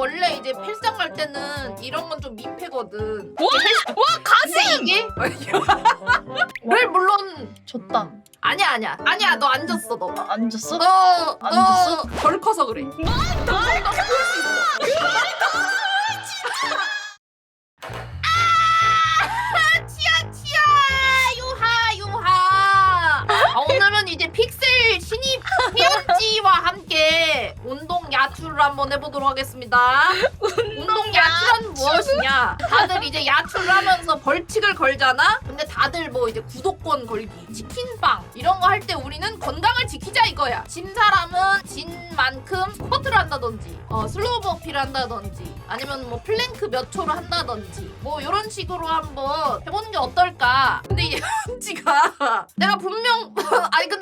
원래 이제 필상 갈 때는 이런 건 좀 민폐거든. 와, 와 가슴! 이게 를 물론 졌다. 아니야 아니야 아니야 너 안 졌어 너. 아, 안 졌어? 너, 안너 졌어? 덜 커서 그래. 뭐? 아, 치아 치아 유하 유하. 아, 오늘은 이제 픽셀 피언지와 함께 운동 야투를 한번 해보도록 하겠습니다. 운동 야투는 무엇이냐? 다들 이제 야투를 하면서 벌칙을 걸잖아. 근데 다들 뭐 이제 구독권 걸기, 치킨빵 이런 거 할 때 우리는 건강을 지키자 이거야. 진 사람은 진 만큼 스쿼트를 한다든지, 어, 슬로우 버피를 한다든지, 아니면 뭐 플랭크 몇 초로 한다든지, 뭐 이런 식으로 한번 해보는 게 어떨까? 근데 이 현지가 내가 분명 아니 근데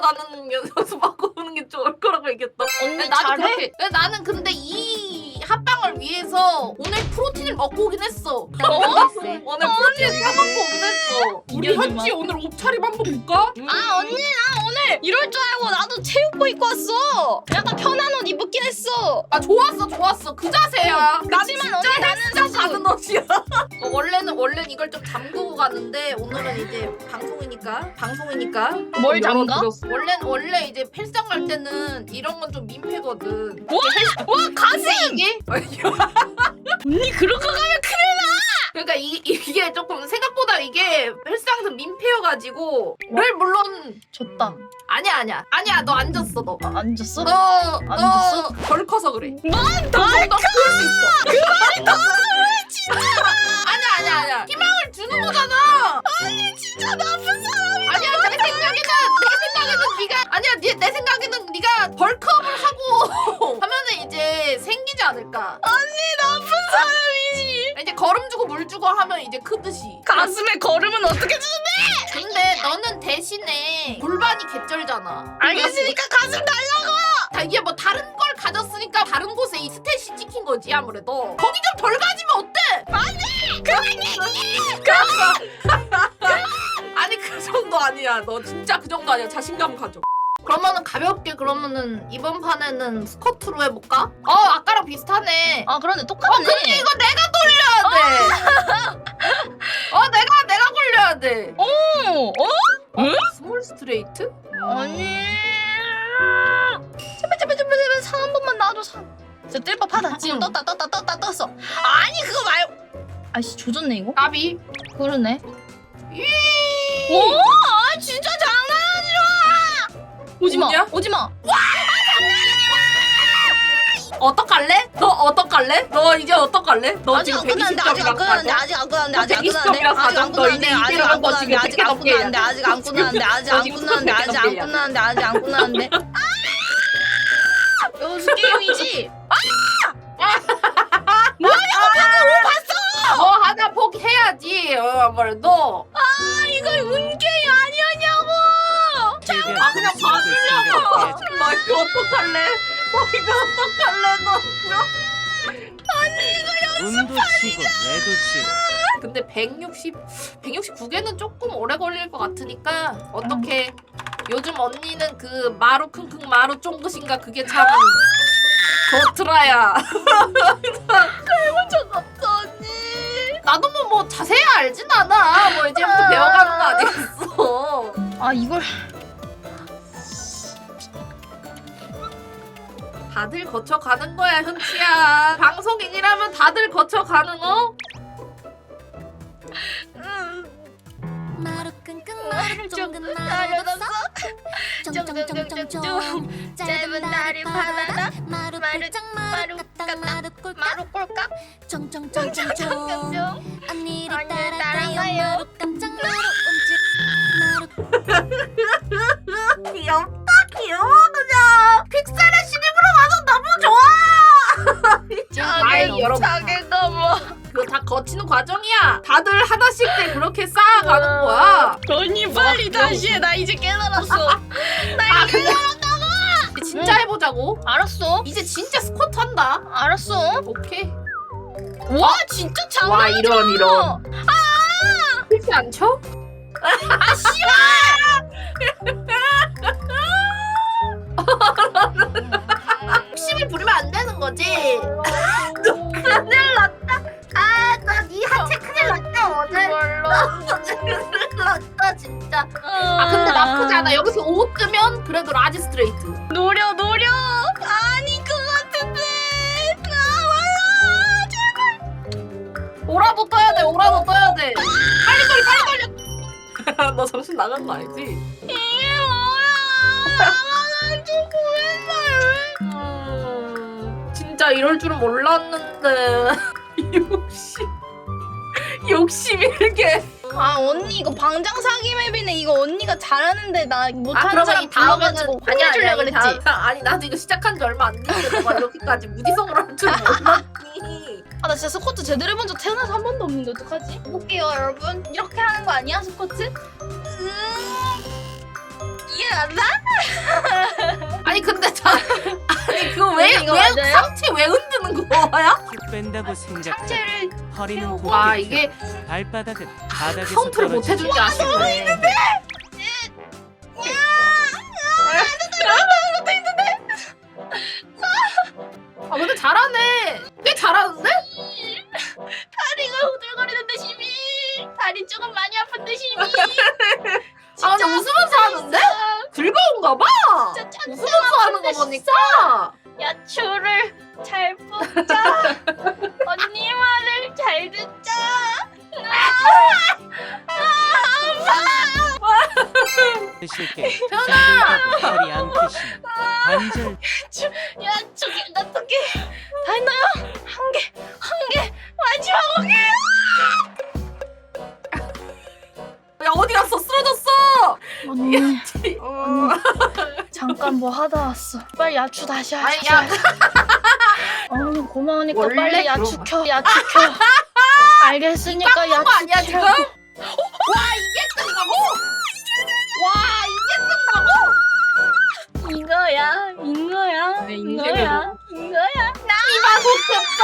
얘기했다. 나는 연습하고 오는 게 좋을 거라고 얘기했다. 언니 잘해? 그렇게 나는 근데 이 위해서 오늘 프로틴을 먹고 오긴 했어. 어? 오늘 프로틴 사 먹고 오긴 했어. 우리 현지 오늘 옷차림 한번 볼까? 아 언니 나 오늘 이럴 줄 알고 나도 체육복 입고 왔어. 약간 편한 옷 입었긴 했어. 아 좋았어 좋았어 그 자세야. 난 그치만 진짜 언니 나는 헬스장 사실 가는 옷이야. 어, 원래는 원래는 이걸 좀 잠그고 가는데 오늘은 이제 방송이니까 방송이니까 뭘 잠가? 원래는 원래 이제 헬스장 갈 때는 이런 건 좀 민폐거든. 와, 와 가슴! 이게 언니 그런 거 가면 큰일 그러니까 이, 이게 조금 생각보다 이게 헬스장에서 민폐여가지고 를 물론 졌다. 아니야 아니야 아니야 너 안 졌어 너. 아, 안 졌어? 너, 안 너, 덜 커서 그래. 넌 너, 너 그럴 수 있어. 그 진짜. 사람이지. 이제 걸음 주고 물 주고 하면 이제 크듯이. 가슴에 걸음은 어떻게 주는데? 근데 너는 대신에 골반이 개쩔잖아. 알겠으니까 가슴 달라고. 다 이게 뭐 다른 걸 가졌으니까 다른 곳에 이 스탯이 찍힌 거지 아무래도. 거기 좀 덜 가지면 어때? 안돼. 그만 얘기해. 아니 그 정도 아니야. 너 진짜 그 정도 아니야. 자신감 가져. 그러면은 가볍게 그러면은 이번 판에는 스쿼트로 해볼까? 어 아까랑 비슷하네. 아어 똑같네. 근데 이거 내가 돌려야 돼. 어 내가 내가 돌려야 돼. 어? 어? 스몰 스트레이트? 아니. 제발 제발 제발 제발 상한 번만 놔줘 상. 진짜 뜰 법하다. 지금 응. 떴다 떴다 떴다 떴어. 아니 그거 말고. 아씨 조졌네 이거. 까비. 그러네. 이. 오, 아 진짜. 오지 마. 뭐냐? 오지 마. 어떡할래? 너 어떡할래? 너 이제 어떡할래? 너 아직 지금 안 끝났는데 아직 안 120점이랑 끝났는데? 아직 안 끝났는데 너 아직 안 120점이랑 끝났는데 아직? 안너 끝났는데 아직 안 끝났는데 아직 안 끝났는데 아직 안 끝났는데 아직 너안 끝났는데 아직 안 끝났는데 아직 안 끝났는데 이거 스게임이지? 뭐 하나 포기해야지. 어 아무래도. 아 이거 운 게임 아니었냐고 아 그냥 봐주려고. 너 이거 어떡할래? 너 이거 어떡할래 너? 운도 치고 매도 치고 근데 160, 169개는 조금 오래 걸릴 것 같으니까 어떻게 요즘 언니는 그 마루 킁킁 마루 쫑긋인가 그게 참 좋더라야. 적었어 언니 나도 뭐, 뭐 자세히 알진 않아. 뭐 이제부터 배워가는 거 아니겠어. 아 이걸 다들 거쳐가는 거야 현치야. 방송인이라면 다들 거쳐가는 거? 마루 끙끙 마루 쫑근 마루 날려놨어? 쫑쫑쫑쫑쫑 짧은 다리 바나나 마루 꿀짝 마루 까딱 까딱, 마루 꼴깍. 쫑쫑쫑쫑쫑 쫑쫑쫑 여러분. 자기가 뭐 그거 다 거치는 과정이야. 다들 하나씩 때 그렇게 쌓아가는 거야. 언니 빨리 다시 해 나 이제 깨달았어 아 근데 진짜 해보자고. 알았어 이제 진짜 스쿼트 한다. 알았어 오케이. 와 진짜 장난 와 이런 이런. 그렇지 않죠? 아 씨발 욕심을 부리면 안 되는 거지. 너 큰일 났다. 아, 너네 하체 큰일 났다 오늘. 너 큰일 났다 진짜. 아 근데 나쁘지 않아. 여기서 5 뜨면 그래도 라지 스트레이트. 노려 노려 아닌 것 같은데 아 오라도 떠야 돼. 오라도 떠야 돼. 빨리 돌려 빨리 돌려. 너 정신 나간 거 알지? 이게 뭐야 나만 좀 구했어요 음, 진짜 이럴 줄은 몰랐는데. 욕심. 욕심 일게. 아 언니 이거 방장 사기 맵이네 이거 언니가 잘하는데 나 못하는 그러면 사람 불러가지고 혼내주려 그랬지 다음- 아니 나도 이거 시작한 지 얼마 안 됐는데 너가 이렇게까지 무지성으로 할 줄 몰랐니. 아 나 진짜 스쿼트 제대로 해본 적 태어나서 한 번도 없는데 어떡하지? 해볼게요 여러분 이렇게 하는 거 아니야 스쿼트? 음... 이해 안 나? 아니 근데 자, 아니 그거 이거 왜왜 맞아요? 상체 왜 흔드는 거야? 쭉 뺀다고 상체를 허리는 세우고. 곧게 아 펴. 이게 발바닥은 바닥에서 카운트를 못 해줄 줄 아시네. 아 근데 잘하네. 꽤 잘하는데? 다리가 후들거리는데 심이 다리 조금 많이 아픈데 심이 아 근데 웃으면서 하는데? 즐거운가 봐. 진짜 웃으면서 하는 거 보니까. 야추를 잘 뽑자 언니 말을 잘 듣자 드실게 힘들다고 허리 안 관절 야추 어떡해 다 했나요? 한 개 한 개 마지막 오게 야 어디 갔어? 쓰러졌어. 언니 어. 잠깐 뭐 하다 왔어 빨리 야추 다시 아니, 하자 야. 언니 고마우니까 원래 빨리 야추 그런 켜 야추 켜 알겠으니까 거 야추 아니야, 지금? 켜 와 이게 뜬다고? 와 이게 뜬다고? 이거야 이거야 내 이거야 이거야 이마 좋겠다.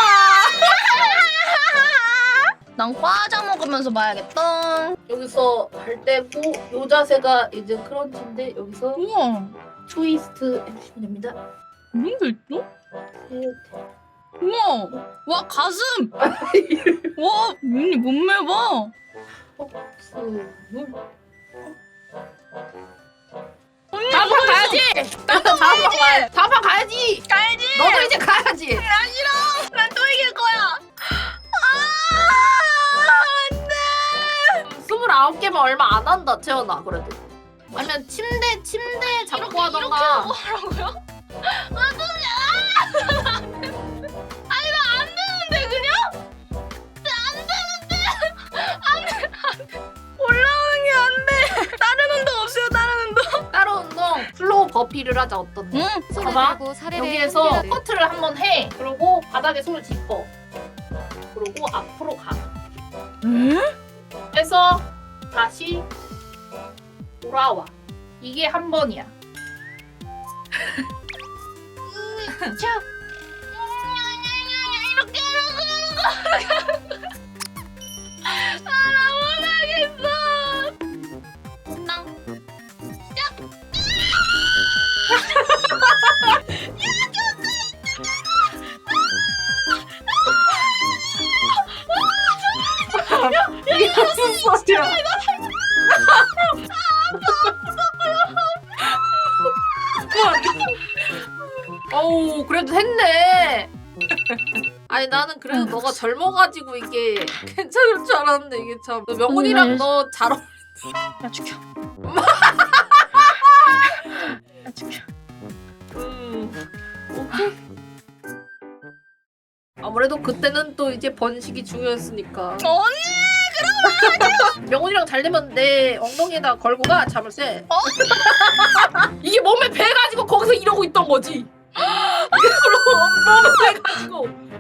난 과자 먹으면서 봐야겠다 여기서 발 떼고 요 자세가 이제 크런치인데 여기서 우와 트위스트 해주시면 됩니다. 이런 게 있어? 네. 우와 와 가슴 와 언니 몸매 봐 스 언니 다음 판 가야지. 다음 판 가야지. 판 가야지. 가야지 너도 이제 가야지. 나 싫어 난 또 이길 거야 아 안돼 스물아홉 개면 얼마 안 한다 채연아 그래도. 아니면 침대 침대 잡고 이렇게 하던가. 이렇게 하라고요? 아 아니 나안 되는데 그냥 안 되는데 안돼 안돼 올라오는 게 안 돼 다른 운동 없어요 다른 운동 따로 운동 플로우 버피를 하자 어떤데? 응 봐봐. 여기에서 커트를 한번 해. 그리고 바닥에 손을 짚어. 그리고 앞으로 가. 응? 그래서 다시 돌아와. 이게 한 번이야. 자 이렇게 하는 거 아나 못하겠어 나 이게 무슨 소리야? 어우 아니 나는 그래도 너가 젊어가지고 이게 괜찮을 줄 알았는데 이게 참 명훈이랑 음. 너잘 어울. 야 죽여 야 죽여 음. 오케이. 아무래도 그때는 또 이제 번식이 중요했으니까. 언니 명훈이랑 잘 되면 내 엉덩이에다 걸고 가 자물쇠. 이게 몸에 배 가지고 거기서 이러고 있던 거지. 이걸로 몸에 배 가지고